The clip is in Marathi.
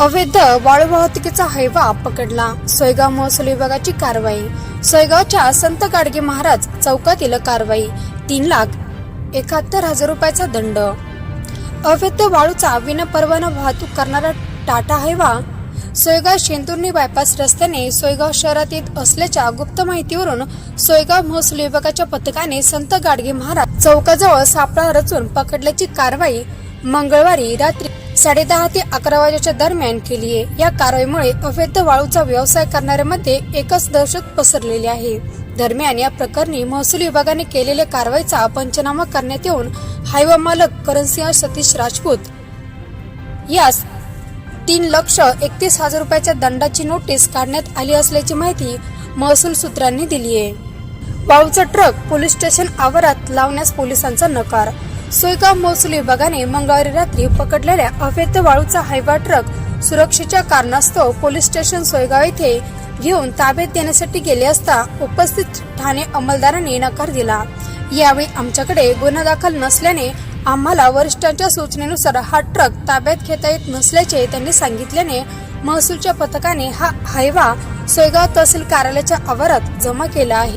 अवैध वाळू वाहतुकीचा हैवा पकडला. सोयगाव महसूल विभागाची कारवाई. सोयगावच्या संत गाडगे महाराज चौकातील कारवाई. तीन लाख एकाहत्तर हजार रुपयाचा दंड. अवैध वाळूचा विनापरवाना वाहतूक करणारा टाटा हैवा सोयगाव शेंदुर्णी बायपास रस्त्याने सोयगाव शहरात येत असल्याच्या गुप्त माहितीवरून सोयगाव महसूल विभागाच्या पथकाने संत गाडगे महाराज चौकाजवळ सापळा रचून पकडल्याची कारवाई मंगळवारी रात्री साडेदहा ते अकरा वाजेच्या दरम्यान केली आहे. या कारवाईमुळे अवैध वाळूचा व्यवसाय करणाऱ्यांमध्ये एकच दहशत पसरलेली आहे. दरम्यान या प्रकरणी महसूल विभागाने केलेल्या कारवाईचा पंचनामा करण्यात येऊन हायवा मालक करणसिंह सतीश राजपूत यास तीन लक्ष एकतीस हजार रुपयाच्या दंडाची नोटीस काढण्यात आली असल्याची माहिती महसूल सूत्रांनी दिली आहे. वाळूचा ट्रक पोलीस स्टेशन आवारात लावण्यास पोलिसांचा नकार सोयगाव महसूल विभागाने मंगळवारी रात्री पकडलेल्या अवैध वाळूचा हायवा ट्रक सुरक्षेच्या कारणास्तव पोलीस स्टेशन सोयगाव येथे घेऊन ताब्यात देण्यासाठी गेले असता उपस्थित ठाणे अंमलदारांनी नकार दिला. यावेळी आमच्याकडे गुन्हा दाखल नसल्याने आम्हाला वरिष्ठांच्या सूचनेनुसार हा ट्रक ताब्यात घेता येत नसल्याचे त्यांनी सांगितल्याने महसूलच्या पथकाने हा हायवा सोयगाव तहसील कार्यालयाच्या आवारात जमा केला आहे.